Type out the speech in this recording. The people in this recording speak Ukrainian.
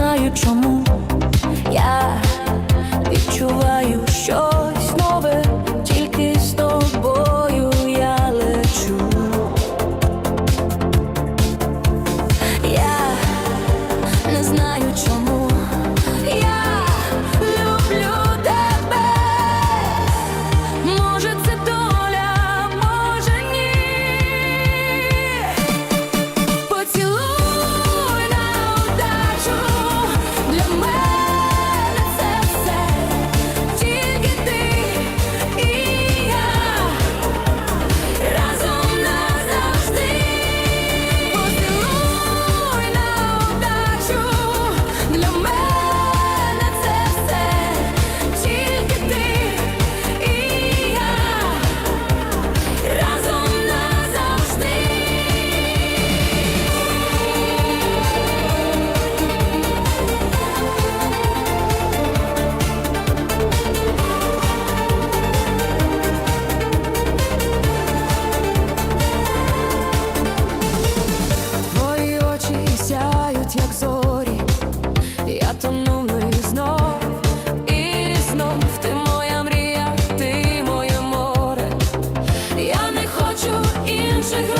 знаю чому я відчуваю, що. naszych